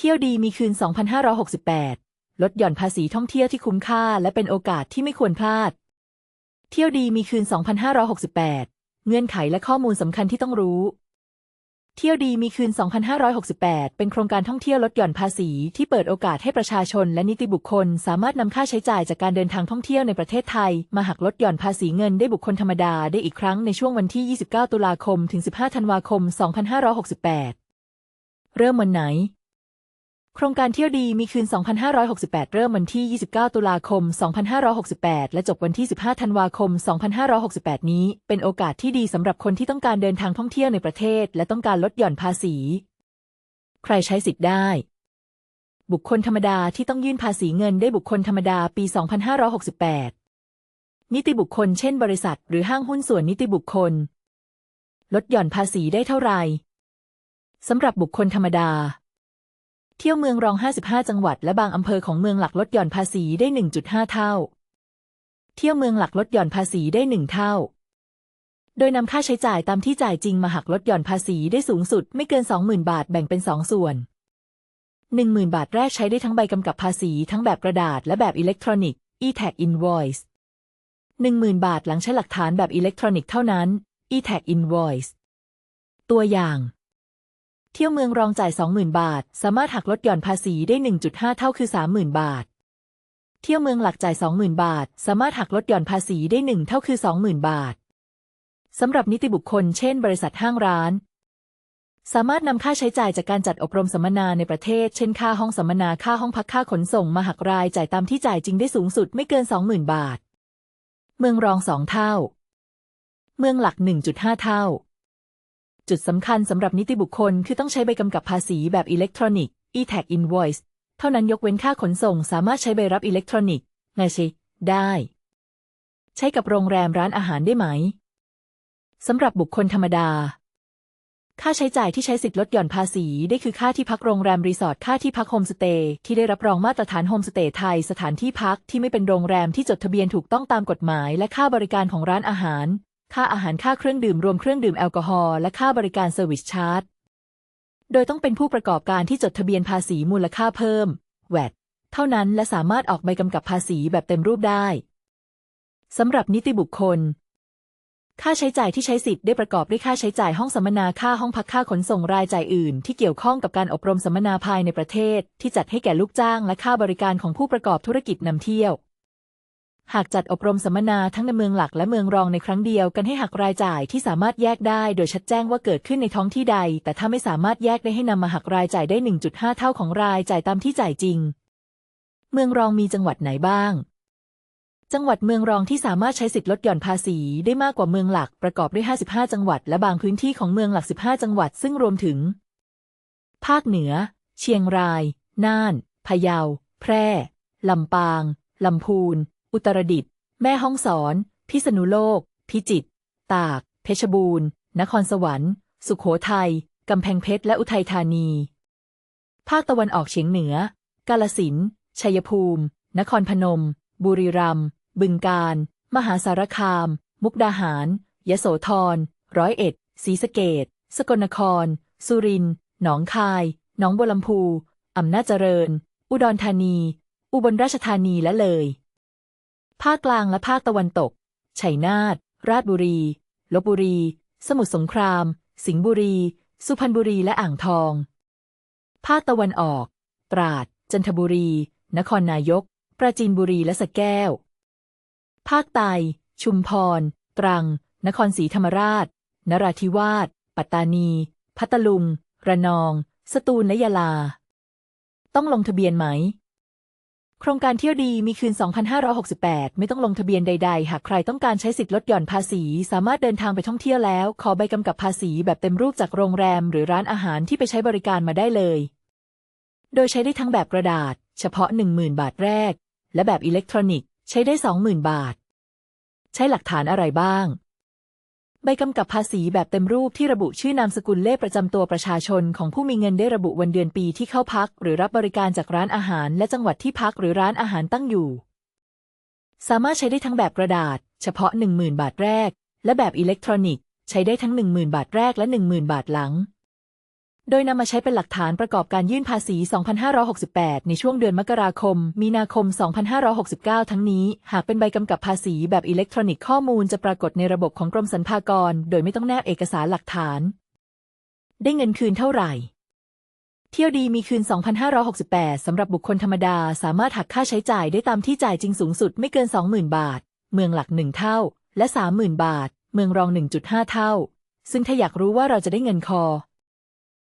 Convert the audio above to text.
เที่ยวดีมีคืน 2568 ลดหย่อนภาษีท่องเที่ยวที่คุ้มค่าและเป็นโอกาสที่ไม่ควรพลาด เที่ยวดีมีคืน 2568 เงื่อนไขและข้อมูลสำคัญที่ต้องรู้ เที่ยวดีมีคืน 2568 เป็นโครงการท่องเที่ยวลดหย่อนภาษีที่เปิดโอกาสให้ประชาชนและนิติบุคคล สามารถนำค่าใช้จ่ายจากการเดินทางท่องเที่ยวในประเทศไทย มาหักลดหย่อนภาษีเงินได้บุคคลธรรมดาได้อีกครั้งในช่วงวันที่ 29 ตุลาคม ถึง 15 ธันวาคม 2568 เริ่มวันไหน โครงการเที่ยวดีมีคืน 2568 เริ่มวันที่ 29 ตุลาคม 2568 และจบวันที่ 15 ธันวาคม 2568 นี้ เป็นโอกาสที่ดีสำหรับคนที่ต้องการเดินทางท่องเที่ยวในประเทศ และต้องการลดหย่อนภาษี ใครใช้สิทธิ์ได้ บุคคลธรรมดาที่ต้องยื่นภาษีเงินได้บุคคลธรรมดาปี 2568 นิติบุคคล เช่น บริษัท หรือห้างหุ้นส่วนนิติบุคคล ลดหย่อนภาษีได้เท่าไหร่สำหรับบุคคลธรรมดา เที่ยวเมืองรอง 55 จังหวัด และบางอำเภอของเมืองหลักลดหย่อนภาษีได้ 1.5 เท่า เที่ยวเมืองหลักลดหย่อนภาษีได้ 1 เท่า โดยนำค่าใช้จ่ายตามที่จ่ายจริงมาหักลดหย่อนภาษีได้สูงสุดไม่เกิน 20,000 บาทแบ่งเป็น 2 ส่วน 10,000 บาทแรกใช้ได้ทั้งใบกำกับภาษีทั้งแบบกระดาษและแบบอิเล็กทรอนิกส์ e-tag invoice 10,000 บาทหลังใช้หลักฐานแบบอิเล็กทรอนิกส์เท่านั้น e-tag invoice ตัวอย่าง เที่ยวเมืองรองจ่าย 20,000 บาท สามารถหักลดหย่อนภาษีได้ 1.5 เท่าคือ 30,000 บาท เที่ยวเมืองหลักจ่าย 20,000 บาท สามารถหักลดหย่อนภาษีได้ 1 เท่าคือ 20,000 บาทสำหรับนิติบุคคล เช่น บริษัทห้างร้าน สามารถนำค่าใช้จ่ายจากการจัดอบรมสัมมนาในประเทศ เช่น ค่าห้องสัมมนา ค่าห้องพัก ค่าขนส่ง มาหักรายจ่ายตามที่จ่ายจริงได้สูงสุดไม่เกิน 20,000 บาท เมืองรอง2เท่า เมืองหลัก 1.5 เท่า จุดสำคัญสำหรับนิติบุคคลคือต้องใช้ใบกำกับภาษีแบบอิเล็กทรอนิกส์ e-tag invoice เท่านั้นยกเว้นค่าขนส่งสามารถใช้ใบรับอิเล็กทรอนิกส์ไงสิได้ ใช้กับโรงแรมร้านอาหารได้ไหมสำหรับบุคคลธรรมดา ค่าใช้จ่ายที่ใช้สิทธิ์ลดหย่อนภาษีได้คือค่าที่พักโรงแรมรีสอร์ทค่าที่พักโฮมสเตย์ที่ได้รับรองมาตรฐานโฮมสเตย์ไทย สถานที่พักที่ไม่เป็นโรงแรมที่จดทะเบียนถูกต้องตามกฎหมาย และค่าบริการของร้านอาหาร ค่าอาหารค่าเครื่องดื่มรวมเครื่องดื่มแอลกอฮอล์และค่าบริการเซอร์วิสชาร์จ โดยต้องเป็นผู้ประกอบการที่จดทะเบียนภาษีมูลค่าเพิ่ม VAT เท่านั้นและสามารถออกใบกำกับภาษีแบบเต็มรูปได้สำหรับนิติบุคคล ค่าใช้จ่ายที่ใช้สิทธิ์ได้ประกอบด้วยค่าใช้จ่ายห้องสัมมนาค่าห้องพักค่าขนส่งรายจ่ายอื่น ที่เกี่ยวข้องกับการอบรมสัมมนาภายในประเทศ ที่จัดให้แก่ลูกจ้างและค่าบริการของผู้ประกอบธุรกิจนำเที่ยว หากจัดอบรมสัมมนาทั้งในเมืองหลักและเมืองรองในครั้งเดียวกันให้หักรายจ่ายที่สามารถแยกได้โดยชัดแจ้งว่าเกิดขึ้นในท้องที่ใด แต่ถ้าไม่สามารถแยกได้ให้นำมาหักรายจ่ายได้ 1.5 เท่าของรายจ่ายตามที่จ่ายจริง เมืองรองมีจังหวัดไหนบ้าง จังหวัดเมืองรองที่สามารถใช้สิทธิ์ลดหย่อนภาษีได้มากกว่าเมืองหลักประกอบด้วย 55 จังหวัด และบางพื้นที่ของเมืองหลัก 15 จังหวัด ซึ่งรวมถึง ภาคเหนือ เชียงราย น่าน พะเยา แพร่ ลำปาง ลำพูน อุตรดิตถ์แม่ฮ่องสอน พิษณุโลก พิจิตร ตาก เพชรบูรณ์ นครสวรรค์ สุขโขทัย กำแพงเพชร และอุทัยธานี ภาคตะวันออกเฉียงเหนือ กาลสินชัยภูมิ นครพนม บุรีรัมย์ บึงกาฬ มหาสารคาม มุกดาหาร ยโสธร ร้อยเอ็ด ศรีสะเกษสกลนคร สุรินทร์ หนองคาย หนองบัวลำพู อำนาจเจริญ อุดรธานี อุบลราชธานีและเลย ภาคกลางและภาคตะวันตก ชัยนาท ราชบุรี ลบบุรี สมุทรสงคราม สิงห์บุรี สุพรรณบุรีและอ่างทอง ภาคตะวันออก ตราด จันทบุรี นครนายก ปราจีนบุรีและสะแก้ว ภาคใต้ ชุมพร ตรัง นครศรีธรรมราช นราธิวาส ปัตตานี พัทลุง ระนอง สตูลและยะลา ต้องลงทะเบียนไหม โครงการเที่ยวดีมีคืน 2568 ไม่ต้องลงทะเบียนใด ๆ หากใครต้องการใช้สิทธิ์ลดหย่อนภาษี สามารถเดินทางไปท่องเที่ยวแล้ว ขอใบกำกับภาษีแบบเต็มรูปจากโรงแรม หรือร้านอาหารที่ไปใช้บริการมาได้เลย โดยใช้ได้ทั้งแบบกระดาษ เฉพาะ 10,000 บาทแรก และแบบอิเล็กทรอนิกส์ ใช้ได้ 20,000 บาท ใช้หลักฐานอะไรบ้าง ใบกำกับภาษีแบบเต็มรูปที่ระบุชื่อนามสกุลเลขประจำตัวประชาชนของผู้มีเงินได้ระบุวันเดือนปีที่เข้าพัก หรือรับบริการจากร้านอาหาร และจังหวัดที่พักหรือร้านอาหารตั้งอยู่ สามารถใช้ได้ทั้งแบบกระดาษ เฉพาะ 10,000 บาทแรก และแบบอิเล็กทรอนิกส์ ใช้ได้ทั้ง 10,000 บาทแรกและ 10,000 บาทหลัง โดยนำมาใช้เป็นหลักฐานประกอบการยื่นภาษี 2568 ในช่วงเดือนมกราคม มีนาคม 2569 ทั้งนี้ หากเป็นใบกำกับภาษีแบบอิเล็กทรอนิกส์ข้อมูลจะปรากฏในระบบของกรมสรรพากร โดยไม่ต้องแนบเอกสารหลักฐาน ได้เงินคืนเท่าไหร่ เที่ยวดีมีคืน 2,568 สำหรับบุคคลธรรมดาสามารถหักค่าใช้จ่ายได้ตามที่จ่ายจริงสูงสุดไม่เกิน 20,000 บาท เมืองหลัก 1 เท่า และ 30,000 บาท เมืองรอง 1.5 เท่า ซึ่งถ้าอยากรู้ว่าเราจะได้เงินคอ